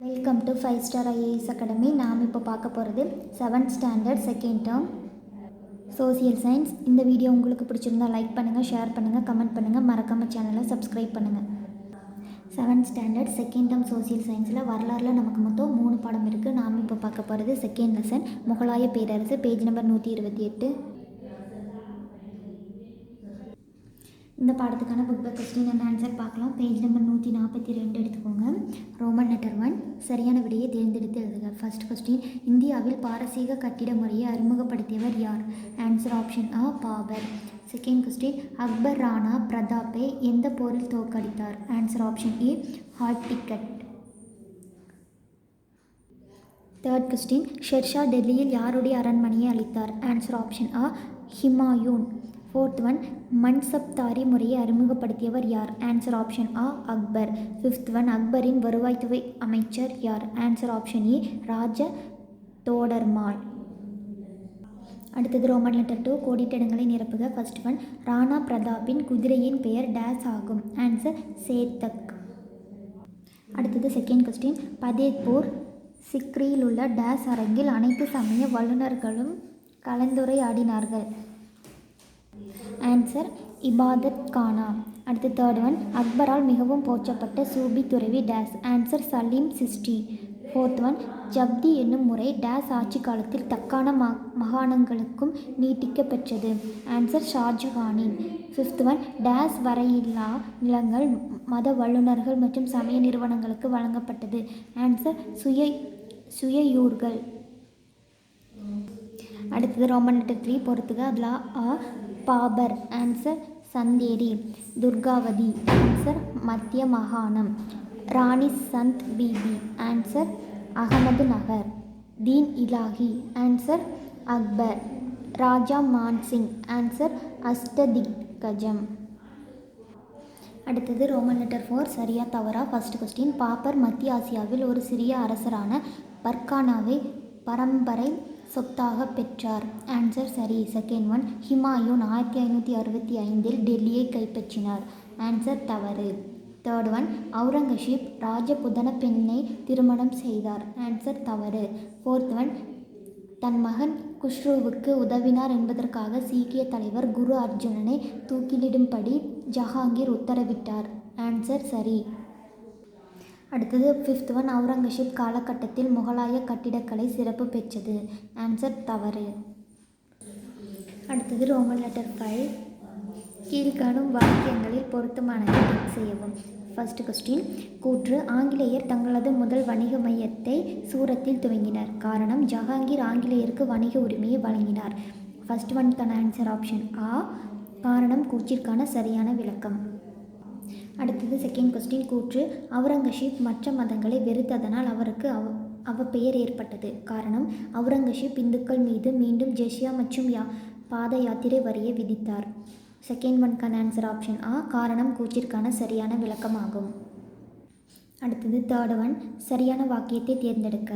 Welcome to five star IAS academy நாம் இப்போ பார்க்க போகிறது seventh standard second term social science இந்த வீடியோ உங்களுக்கு பிடிச்சிருந்தா லைக் பண்ணுங்கள் ஷேர் பண்ணுங்கள் கமெண்ட் பண்ணுங்கள் மறக்காம சேனலை சப்ஸ்கிரைப் பண்ணுங்கள் seventh standard second term social சயின்ஸில் வரலாறில் நமக்கு மொத்தம் மூணு பாடம் இருக்குது நாம் இப்போ பார்க்க போகிறது செகண்ட் லெசன் முகலாய பேரரசு பேஜ் நம்பர் நூற்றி இருபத்தி எட்டு. இந்த பாடத்துக்கான book by question and answer பார்க்கலாம். பேஜ் நம்பர் நூற்றி நாற்பத்தி ரெண்டு எடுத்துக்கோங்க. ரோமன் லெட்டர் ஒன் சரியான விடையை தேர்ந்தெடுத்து எழுதுக. ஃபர்ஸ்ட் கொஸ்டின் இந்தியாவில் பாரசீக கட்டிட முறையை அறிமுகப்படுத்தியவர் யார்? ஆன்சர் ஆப்ஷன் ஆ பாபர் செகண்ட் கொஸ்டின் அக்பர் ராணா பிரதாப்பை எந்த போரில் தோற்கடித்தார்? ஆன்சர் ஆப்ஷன் ஏ ஹாட் டிக்கெட் தேர்ட் கொஸ்டின் ஷெர்ஷா டெல்லியில் யாருடைய அரண்மனையை அளித்தார் ஆன்சர் ஆப்ஷன் ஆ ஹிமாயூன் ஃபோர்த் ஒன் மன்சப்தாரி முறையை அறிமுகப்படுத்தியவர் யார்? ஆன்சர் ஆப்ஷன் ஆ அக்பர். ஃபிஃப்த் ஒன் அக்பரின் வருவாய்த்துறை அமைச்சர் யார்? ஆன்சர் ஆப்ஷன் ஏ ராஜ தோடர்மால் அடுத்தது ரோமன் லெட்டர் டூ கோடிட்டிடங்களை நிரப்புக. ஃபர்ஸ்ட் ஒன் ராணா பிரதாப்பின் குதிரையின் பெயர் டேஸ் ஆகும். ஆன்சர் சேத்தக். அடுத்தது செகண்ட் கொஸ்டின் பதேத்பூர் சிக்ரியில் உள்ள டேஸ் அரங்கில் அனைத்து சமய வல்லுநர்களும் கலந்துரையாடினார்கள். ஆன்சர் இபாதத் கானா. அடுத்து தேர்ட் ஒன் அக்பரால் மிகவும் போற்றப்பட்ட சூபி துறவி dash. Answer Salim Chishti fourth one ஜப்தி என்னும் முறை டேஸ் ஆட்சி காலத்தில் தக்கான மா மகாணங்களுக்கும் நீட்டிக்க பெற்றது ஆன்சர் ஷாஜஹானின் ஃபிஃப்த் ஒன் டேஸ் வரையில்லா நிலங்கள் மத வல்லுநர்கள் மற்றும் சமய நிறுவனங்களுக்கு வழங்கப்பட்டது. ஆன்சர் சுய சுயயூர்கள். அடுத்தது ரோமன் லெட்டர் த்ரீ பொறுத்துக அதில் ஆ பாபர் ஆன்சர் சந்தேரி. துர்காவதி ஆன்சர் மத்திய மாகாணம் Rani Chand Bibi answer Ahmednagar. Din Ilahi answer Akbar. Raja Mansingh answer Ashtadiggajam. அடுத்தது ரோமன் லெட்டர் ஃபோர் சரியா தவறா? ஃபர்ஸ்ட் கொஸ்டின் பாப்பர் மத்திய ஆசியாவில் ஒரு சிறிய அரசரான பர்கானாவை பரம்பரை சொத்தாக பெற்றார். ஆன்சர் சரி. செகண்ட் ஒன் ஹிமாயூன் ஆயிரத்தி ஐநூற்றி அறுபத்தி ஐந்தில் டெல்லியை கைப்பற்றினார். ஆன்சர் தவறு. தேர்ட் ஒன் அவுரங்கசீப் ராஜபுதன பெண்ணை திருமணம் செய்தார். ஆன்சர் தவறு. ஃபோர்த் ஒன் தன் மகன் குஷ்ருவுக்கு உதவினார் என்பதற்காக சீக்கிய தலைவர் குரு அர்ஜுனனை தூக்கிலிடும்படி ஜஹாங்கீர் உத்தரவிட்டார். ஆன்சர் சரி. அடுத்தது ஃபிஃப்த் ஒன் அவுரங்கசீப் காலகட்டத்தில் முகலாய கட்டிடக்கலை சிறப்பு பெற்றது. ஆன்சர் தவறு. அடுத்தது ரோமன் லெட்டர் ஃபைவ் கீழ்காணும் வாக்கியங்களில் பொருத்தமானதை டிக் செய்யவும். ஃபர்ஸ்ட் கொஸ்டின் கூற்று ஆங்கிலேயர் தங்களது முதல் வணிக மையத்தை சூரத்தில் துவங்கினர். காரணம் ஜஹாங்கீர் ஆங்கிலேயருக்கு வணிக உரிமையை வழங்கினார். ஃபர்ஸ்ட் ஒன்க்கான ஆன்சர் ஆப்ஷன் ஆ காரணம் கூச்சிற்கான சரியான விளக்கம். அடுத்தது செகண்ட் கொஸ்டின் கூற்று அவுரங்கசீப் மற்ற மதங்களை வெறுத்ததனால் அவருக்கு அவ அவ பெயர் ஏற்பட்டது. காரணம் அவுரங்கசீப் இந்துக்கள் மீது மீண்டும் ஜெஷியா மற்றும் யா பாத யாத்திரை வரியை விதித்தார். செகண்ட் ஒன்கான ஆன்சர் ஆப்ஷன் ஆ காரணம் கூச்சிற்கான சரியான விளக்கமாகும். அடுத்தது தேர்ட் ஒன் சரியான வாக்கியத்தை தேர்ந்தெடுக்க.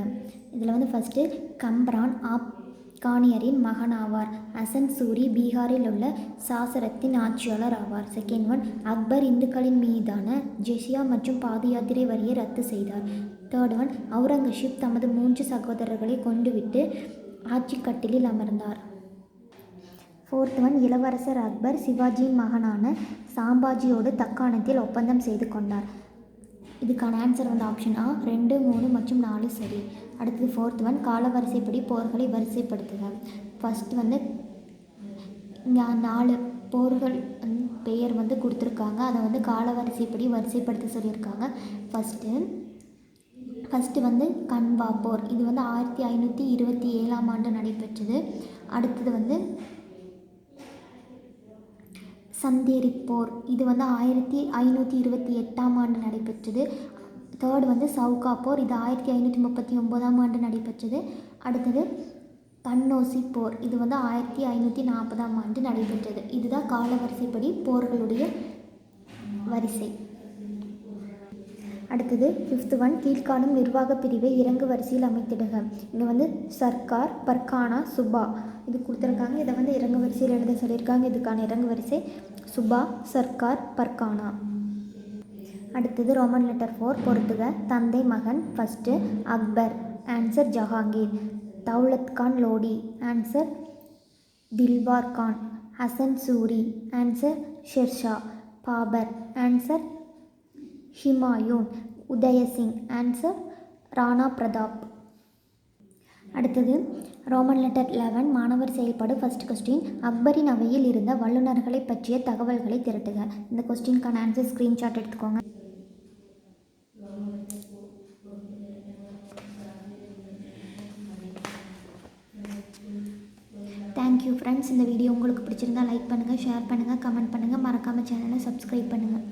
இதில் வந்து ஃபஸ்ட்டு கம்ரான் ஆப் கானியரின் மகன் ஆவார் அசன்சூரி பீகாரில் உள்ள சாசரத்தின் ஆட்சியாளர் ஆவார். செகண்ட் ஒன் அக்பர் இந்துக்களின் மீதான ஜெஷியா மற்றும் பாதயாத்திரை வரியை ரத்து செய்தார். தேர்ட் ஒன் அவுரங்கசீப் தமது மூன்று சகோதரர்களை கொண்டுவிட்டு ஆட்சி கட்டிலில் அமர்ந்தார். ஃபோர்த் ஒன் இளவரசர் அக்பர் சிவாஜியின் மகனான சாம்பாஜியோடு தக்காணத்தில் ஒப்பந்தம் செய்து கொண்டார். இதுக்கான ஆன்சர் வந்து ஆப்ஷன் ஆ ரெண்டு மூணு மற்றும் நாலு சரி. அடுத்தது ஃபோர்த் ஒன் காலவரிசைப்படி போர்களை வரிசைப்படுத்துக. ஃபஸ்ட் வந்து நாலு போர்கள் வந்து பெயர் வந்து கொடுத்துருக்காங்க. அதை வந்து காலவரிசைப்படி வரிசைப்படுத்த சொல்லியிருக்காங்க. ஃபஸ்ட்டு ஃபஸ்ட்டு வந்து கன்வா போர். இது வந்து ஆயிரத்தி ஐநூற்றி இருபத்தி ஏழாம் ஆண்டு நடைபெற்றது. அடுத்தது வந்து சந்தேரி போர் இது வந்து ஆயிரத்தி ஐநூற்றி இருபத்தி எட்டாம் ஆண்டு நடைபெற்றது. தேர்ட் வந்து சவுகா போர் இது ஆயிரத்தி ஐநூற்றி முப்பத்தி ஒம்போதாம் ஆண்டு நடைபெற்றது. அடுத்தது கன்னோசி போர் இது வந்து ஆயிரத்தி ஐநூற்றி நாற்பதாம் ஆண்டு நடைபெற்றது. இதுதான் காலவரிசைப்படி போர்களுடைய வரிசை. அடுத்தது ஃபிஃப்த் ஒன் கீழ்காணும் நிர்வாக பிரிவை இறங்கு வரிசையில் அமைத்திடுக. இங்கே வந்து சர்க்கார் பர்கானா சுபா. இது கொடுத்துருக்காங்க. இதை வந்து இறங்கு வரிசையில் எழுத சொல்லியிருக்காங்க. இதுக்கான இறங்கு வரிசை சுபா சர்க்கார் பர்கானா. அடுத்தது ரோமன் லெட்டர் ஃபோர் பொறுத்துக தந்தை மகன் first Akbar. Answer Jahangir. Daulat Khan Lodi. Answer Dilawar Khan. Hasan Suri. Answer Shershah. Babur. Answer Humayun Udaysingh answer Rana Pratap. அடுத்தது ரோமன் லெட்டர் லெவன் மாணவர் செயல்பாடு ஃபர்ஸ்ட் கொஸ்டின் அக்பரின் அவையில் இருந்த வல்லுநர்களை பற்றிய தகவல்களை திரட்டுக. இந்த கொஸ்டினுக்கான ஆன்சர் ஸ்க்ரீன்ஷாட் எடுத்துக்கோங்க. தேங்க்யூ ஃப்ரெண்ட்ஸ் இந்த வீடியோ உங்களுக்கு பிடிச்சிருந்தா லைக் பண்ணுங்கள் ஷேர் பண்ணுங்கள் கமெண்ட் பண்ணுங்கள் மறக்காமல் சேனலை சப்ஸ்கிரைப் பண்ணுங்கள்